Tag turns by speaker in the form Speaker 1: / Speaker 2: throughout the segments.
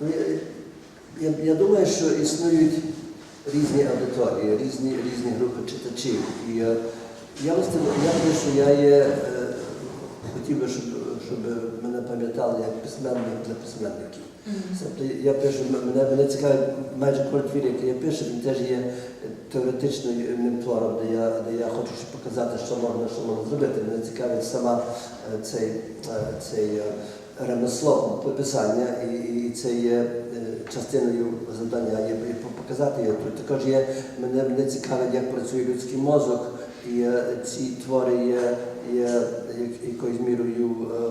Speaker 1: Ну, Я, я, думаю, що існують різні аудиторії, різні, різні групи читачів. І я власне, я думаю, що я є, е, хотів би, щоб, щоб мене пам'ятали як письменник для письменників. Тобто я пишу, мене, мене цікавить майже кожен твір, який я пишу, він теж є теоретичним твором, де я, де я хочу показати, що можна, що можна зробити. Мене цікавить сама е, цей, е, цей ремесло писання, і, це є е, частиною завдання є показати його. Також є, мене, мене цікавить, як працює людський мозок, і е, ці твори є, є як- якоюсь мірою е,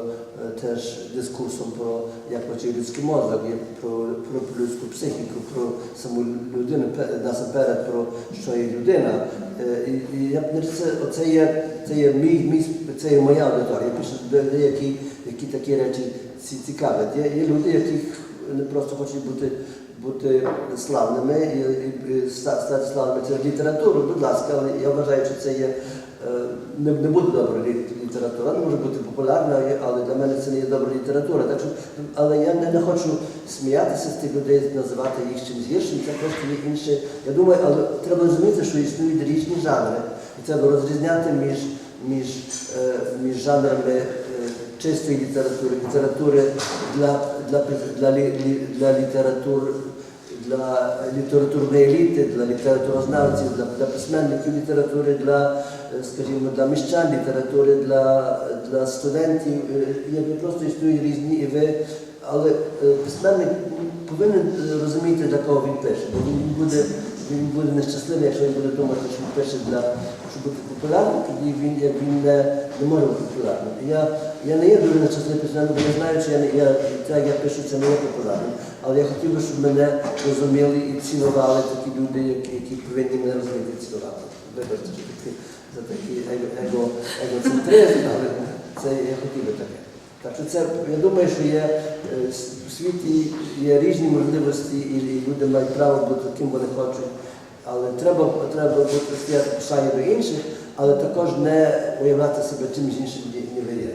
Speaker 1: теж дискурсом про як працює людський мозок, про, про людську психіку, про саму людину, насамперед про що є людина. Е, І, і я це, оце є, це є мій, мій це є моя аудиторія. Я деякі які такі речі ці цікавлять. Є, є люди, яких не просто хочуть бути, бути славними і, і, і ста- стати славними через літературу, будь ласка, але я вважаю, що це є не, не буде добра література, вона може бути популярна, але для мене це не є добра література. Так що, але я не, не хочу сміятися з тих людей, називати їх чимось гіршим, це просто є інше. Я думаю, але треба розуміти, що існують різні жанри. І треба розрізняти між, між, е, між жанрами е, чистої літератури, літератури для, для, для, для літератур, для літературної еліти, для літературознавців, для, для письменників літератури, для, е, скажімо, для міщан літератури, для, для студентів. якби Є просто існують різні і ви. Але е, письменник повинен е, розуміти, для кого він пише. Бо він буде, він буде нещасливий, якщо він буде думати, що він пише для щоб бути популярним, тоді він, як він не, не може бути популярним. Я, я не є дуже нещасливий письменник, бо я знаю, що я, я, те, я пишу, це не є популярним. Але я хотів би, щоб мене розуміли і цінували такі люди, які, які повинні мене розуміти і цінувати. Вибачте, що за такий его, егоцентризм, але це я хотів би таке. Так що це, я думаю, що є е, в світі є різні можливості, і, люди мають право бути ким вони хочуть. Але треба, треба бути стояти до інших, але також не уявляти себе чимось іншим, ні- ніж ви є.